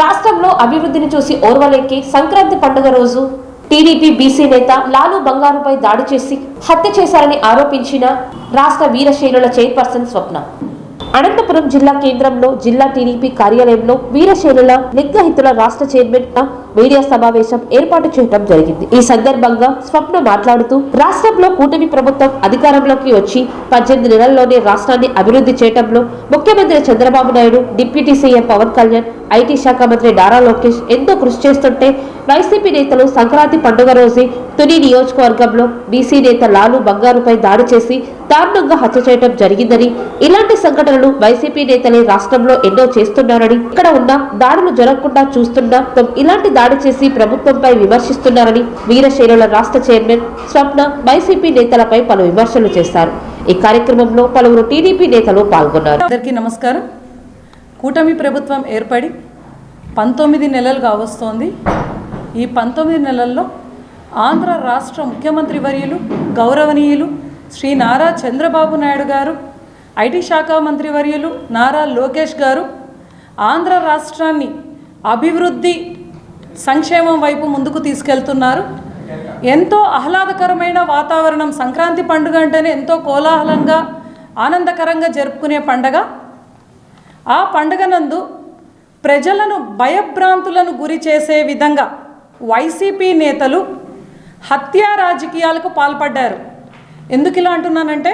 రాష్ట్రంలో అభివృద్ధిని చూసి ఓర్వలేకి సంక్రాంతి పండుగ రోజు టీడీపీ బీసీ నేత లాలూ బంగారుపై దాడి చేసి హత్య చేశారని ఆరోపించిన రాష్ట్ర వీరశైలుల చైర్పర్సన్ స్వప్న. అనంతపురం జిల్లా కేంద్రంలో జిల్లా టీడీపీ కార్యాలయంలో వీరశైలుల లింగహితుల రాష్ట్ర చైర్మన్ మీడియా సమావేశం ఏర్పాటు చేయడం జరిగింది. ఈ సందర్భంగా స్వప్న మాట్లాడుతూ రాష్ట్రంలో కూటమి ప్రభుత్వం అధికారంలోకి వచ్చి పద్దెనిమిది నెలల్లోనే రాష్ట్రాన్ని అభివృద్ధి చేయడంలో ముఖ్యమంత్రి Chandrababu Naidu deputy CM Pawan Kalyan IT శాఖ మంత్రి నారా లోకేష్ ఎంతో కృషి చేస్తుంటే వైసీపీ నేతలు సంక్రాంతి పండుగ రోజే తుని నియోజకవర్గంలో బీసీ నేత లాలు బంగారుపై దాడి చేసి దారుణంగా హత్య చేయడం జరిగిందని ఇలాంటి సంఘటనలు వైసీపీ నేతలే రాష్ట్రంలో ఎన్నో చేస్తున్నారని ఇక్కడ ఉన్న దాడులు జరగకుండా చూస్తున్నా ఇలాంటి దాడి చేసి ప్రభుత్వంపై విమర్శిస్తున్నారని వీరశైలుల రాష్ట్ర చైర్మన్ స్వప్న వైసీపీ నేతలపై పలు విమర్శలు చేశారు. ఈ కార్యక్రమంలో పలువురు టీడీపీ నేతలు పాల్గొన్నారు. అందరికీ నమస్కారం. కూటమి ప్రభుత్వం ఏర్పడి పంతొమ్మిది నెలలుగా వస్తోంది ఈ పంతొమ్మిది నెలల్లో ఆంధ్ర రాష్ట్ర ముఖ్యమంత్రి వర్యులు గౌరవనీయులు శ్రీ నారా చంద్రబాబు నాయుడు గారు ఐటీ శాఖ మంత్రి వర్యులు నారా లోకేష్ గారు ఆంధ్ర రాష్ట్రాన్ని అభివృద్ధి సంక్షేమం వైపు ముందుకు తీసుకెళ్తున్నారు. ఎంతో ఆహ్లాదకరమైన వాతావరణం సంక్రాంతి పండుగ అంటేనే ఎంతో కోలాహలంగా ఆనందకరంగా జరుపుకునే పండగ. ఆ పండుగ నందు ప్రజలను భయభ్రాంతులను గురి చేసే విధంగా వైసీపీ నేతలు హత్యా రాజకీయాలకు పాల్పడ్డారు. ఎందుకు ఇలా అంటున్నానంటే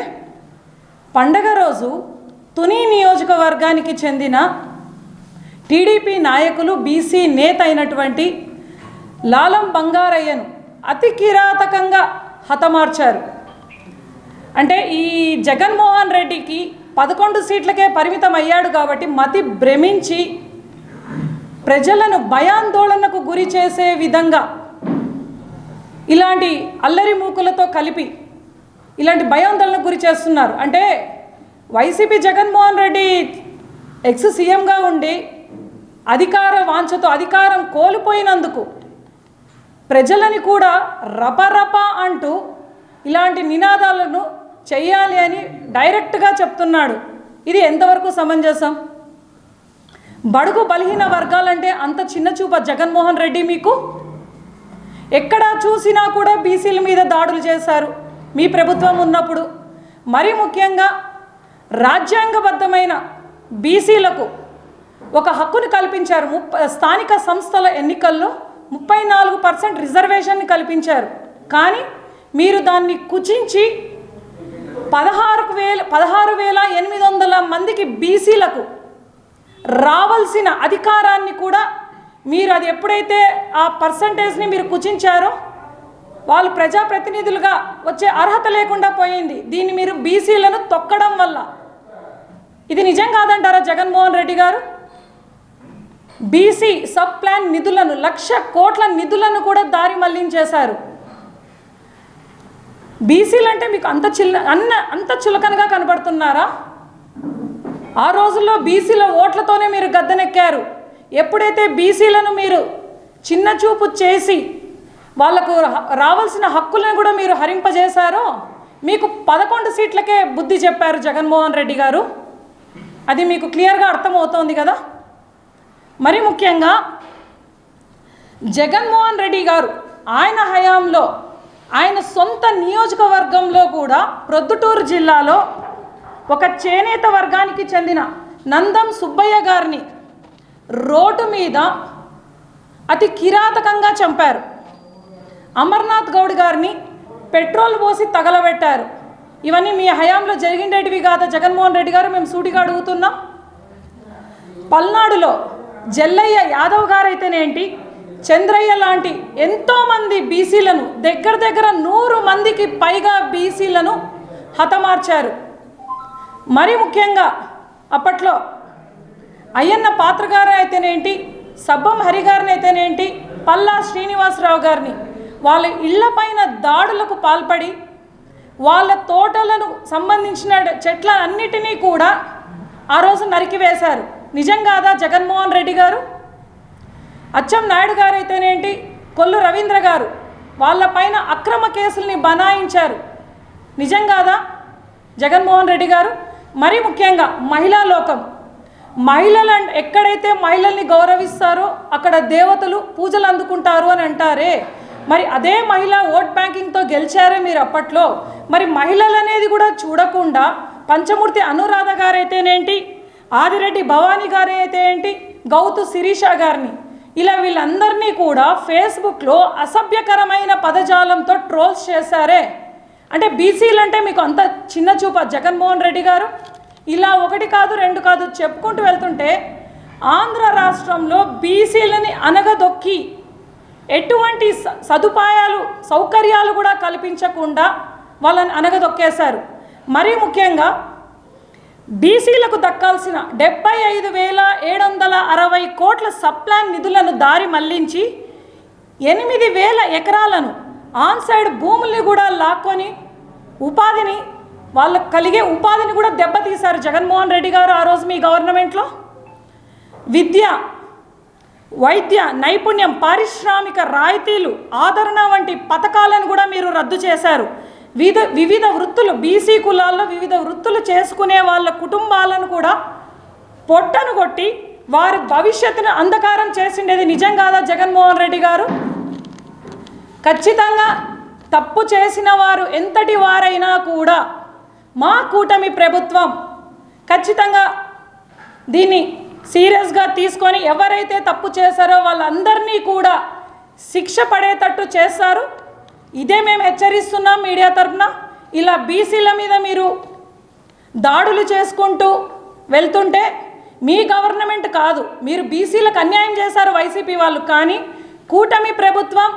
పండగ రోజు తుని నియోజకవర్గానికి చెందిన టీడీపీ నాయకులు బీసీ నేత అయినటువంటి లాలం బంగారయ్యను అతి కిరాతకంగా హతమార్చారు. అంటే ఈ జగన్మోహన్ రెడ్డికి పదకొండు సీట్లకే పరిమితం అయ్యాడు కాబట్టి మతి భ్రమించి ప్రజలను భయాందోళనకు గురి చేసే విధంగా ఇలాంటి అల్లరి మూకులతో కలిపి ఇలాంటి భయాందోళనకు గురి చేస్తున్నారు. అంటే వైసీపీ జగన్మోహన్ రెడ్డి ఎక్స్ సీఎంగా ఉండి అధికార వాంఛతో అధికారం కోల్పోయినందుకు ప్రజలని కూడా రపరప అంటూ ఇలాంటి నినాదాలను చెయ్యాలి అని డైరెక్ట్గా చెప్తున్నాడు. ఇది ఎంతవరకు సమంజసం? బడుగు బలహీన వర్గాలంటే అంత చిన్న చూప జగన్మోహన్ రెడ్డి మీకు? ఎక్కడ చూసినా కూడా బీసీల మీద దాడులు చేశారు మీ ప్రభుత్వం ఉన్నప్పుడు. మరీ ముఖ్యంగా రాజ్యాంగబద్ధమైన బీసీలకు ఒక హక్కును కల్పించారు. ముప్ప స్థానిక సంస్థల ఎన్నికల్లో ముప్పై నాలుగు పర్సెంట్ రిజర్వేషన్ని కల్పించారు. కానీ మీరు దాన్ని కుచించి పదహారు వేల పదహారు వేల ఎనిమిది వందల మందికి బీసీలకు రావాల్సిన అధికారాన్ని కూడా మీరు అది ఎప్పుడైతే ఆ పర్సంటేజ్ని మీరు కుచించారో వాళ్ళు ప్రజాప్రతినిధులుగా వచ్చే అర్హత లేకుండా పోయింది. దీన్ని మీరు బీసీలను తొక్కడం వల్ల. ఇది నిజం కాదంటారా జగన్మోహన్ రెడ్డి గారు? బీసీ సబ్ ప్లాన్ నిధులను లక్ష కోట్ల నిధులను కూడా దారి మళ్ళించేశారు. బీసీలు అంటే మీకు అంత చిల్ అన్న అంత చులకనగా కనబడుతున్నారా? ఆ రోజుల్లో బీసీల ఓట్లతోనే మీరు గద్దెనెక్కారు. ఎప్పుడైతే బీసీలను మీరు చిన్న చూపు చేసి వాళ్ళకు రావాల్సిన హక్కులను కూడా మీరు హరింపజేశారో మీకు పదకొండు సీట్లకే బుద్ధి చెప్పారు జగన్మోహన్ రెడ్డి గారు. అది మీకు క్లియర్గా అర్థమవుతోంది కదా? మరి ముఖ్యంగా జగన్మోహన్ రెడ్డి గారు ఆయన హయాంలో ఆయన సొంత నియోజకవర్గంలో కూడా ప్రొద్దుటూరు జిల్లాలో ఒక చేనేత వర్గానికి చెందిన నందం సుబ్బయ్య గారిని రోడ్డు మీద అతి కిరాతకంగా చంపారు. అమర్నాథ్ గౌడ్ గారిని పెట్రోల్ పోసి తగలబెట్టారు. ఇవన్నీ మీ హయాంలో జరిగిండేటివి కాదా? జగన్మోహన్ రెడ్డి గారు మేము సూటిగా అడుగుతున్నాం. పల్నాడులో జల్లయ్య యాదవ్ గారైతేనేంటి? చంద్రయ్య లాంటి ఎంతోమంది బీసీలను దగ్గర దగ్గర నూరు మందికి పైగా బీసీలను హతమార్చారు. మరి ముఖ్యంగా అప్పట్లో అయ్యన్న పాత్రగారు అయితేనేంటి సబ్బం హరి గారిని అయితేనేంటి పల్లా శ్రీనివాసరావు గారిని వాళ్ళ ఇళ్ళపైన దాడులకు పాల్పడి వాళ్ళ తోటలను సంబంధించిన చెట్లన్నిటినీ కూడా ఆ రోజు నరికివేశారు. నిజం కాదా జగన్మోహన్ రెడ్డి గారు? అచ్చం నాయుడు గారు అయితేనేంటి కొల్లు రవీంద్ర గారు వాళ్ళపైన అక్రమ కేసుల్ని బనాయించారు. నిజం కాదా జగన్మోహన్ రెడ్డి గారు? మరీ ముఖ్యంగా మహిళా లోకం. మహిళలు ఎక్కడైతే మహిళల్ని గౌరవిస్తారో అక్కడ దేవతలు పూజలు అందుకుంటారు అని అంటారే. మరి అదే మహిళ ఓట్ బ్యాంకింగ్తో గెలిచారే మీరు అప్పట్లో. మరి మహిళలు అనేది కూడా చూడకుండా పంచమూర్తి అనురాధ గారైతేనేంటి ఆదిరెడ్డి భవానీ గారే అయితే ఏంటి గౌతు శిరీష గారిని. ఇలా వీళ్ళందరినీ కూడా ఫేస్బుక్లో అసభ్యకరమైన పదజాలంతో ట్రోల్స్ చేశారే. అంటే బీసీలు అంటే మీకు అంత చిన్న చూప. జగన్మోహన్ రెడ్డి గారు ఇలా ఒకటి కాదు రెండు కాదు చెప్పుకుంటూ వెళ్తుంటే ఆంధ్ర రాష్ట్రంలో బీసీలని అనగదొక్కి ఎటువంటి స- సదుపాయాలు సౌకర్యాలు కూడా కల్పించకుండా వాళ్ళని అనగదొక్కేశారు. మరీ ముఖ్యంగా బీసీలకు దక్కాల్సిన డెబ్బై ఐదు వేల ఏడు వందల అరవై కోట్ల సప్లాన్ నిధులను దారి మళ్ళించి ఎనిమిది వేల ఎకరాలను ఆన్ సైడ్ భూముల్ని కూడా లాక్కొని ఉపాధిని వాళ్ళకు కలిగే ఉపాధిని కూడా దెబ్బతీశారు జగన్మోహన్ రెడ్డి గారు ఆ రోజు మీ గవర్నమెంట్లో. విద్య వైద్య నైపుణ్యం పారిశ్రామిక రాయితీలు ఆదరణ వంటి పథకాలను కూడా మీరు రద్దు చేశారు. వివిధ వివిధ వృత్తులు బీసీ కులాల్లో వివిధ వృత్తులు చేసుకునే వాళ్ళ కుటుంబాలను కూడా పొట్టను కొట్టి వారి భవిష్యత్తును అంధకారం చేసిండేది నిజం కాదా జగన్మోహన్ రెడ్డి గారు? ఖచ్చితంగా తప్పు చేసిన వారు ఎంతటి వారైనా కూడా మా కూటమి ప్రభుత్వం ఖచ్చితంగా దీన్ని సీరియస్గా తీసుకొని ఎవరైతే తప్పు చేశారో వాళ్ళందరినీ కూడా శిక్ష పడేటట్టు చేస్తారు. ఇదే మేము హెచ్చరిస్తున్నాం మీడియా తరఫున. ఇలా బీసీల మీద మీరు దాడులు చేసుకుంటూ వెళ్తుంటే మీ గవర్నమెంట్ కాదు మీరు బీసీలకు అన్యాయం చేశారు వైసీపీ వాళ్ళు. కానీ కూటమి ప్రభుత్వం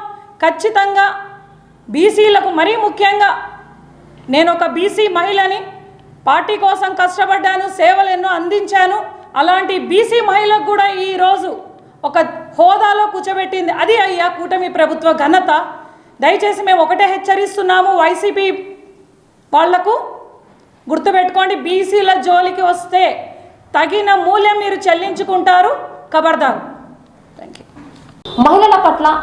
ఖచ్చితంగా బీసీలకు మరీ ముఖ్యంగా నేను ఒక బీసీ మహిళని పార్టీ కోసం కష్టపడ్డాను సేవలు ఎన్నో అందించాను. అలాంటి బీసీ మహిళకు కూడా ఈరోజు ఒక హోదాలో కూర్చోబెట్టింది. అది అయ్యా కూటమి ప్రభుత్వ ఘనత. దయచేసి మేము ఒకటే హెచ్చరిస్తున్నాము వైసీపీ వాళ్ళకు గుర్తుపెట్టుకోండి బీసీల జోలికి వస్తే తగిన మూల్యం మీరు చెల్లించుకుంటారు కబర్దారు. థ్యాంక్ యూ మహిళల పట్ల